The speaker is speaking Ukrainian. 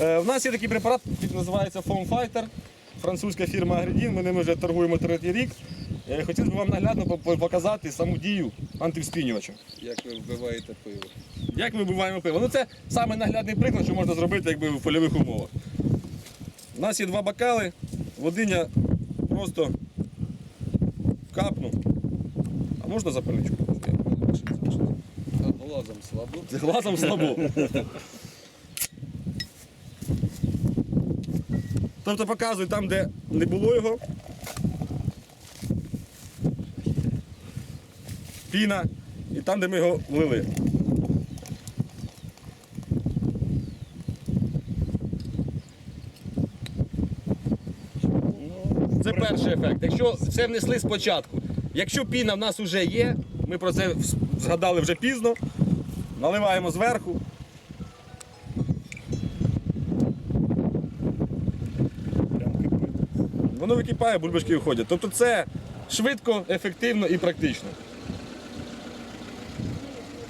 Е, У нас є такий препарат, який називається Foam Fighter, французька фірма Агредін. Ми ними вже торгуємо третій рік. Е, Хотів би вам наглядно по- по- показати саму дію антивспінювача. Як ви вбиваєте пиво? Як ми вбиваємо пиво? Ну це саме наглядний приклад, що можна зробити якби, в польових умовах. У нас є два бокали, водиня просто капну. А можна запальничку? А глазом слабо. Глазом слабо. Тобто показуй там, де не було його. Піна. І там, де ми його влили. Це перший ефект. Якщо все внесли спочатку. Якщо піна в нас вже є, ми про це згадали вже пізно, наливаємо зверху. Воно википає, бульбашки виходять. Тобто це швидко, ефективно і практично.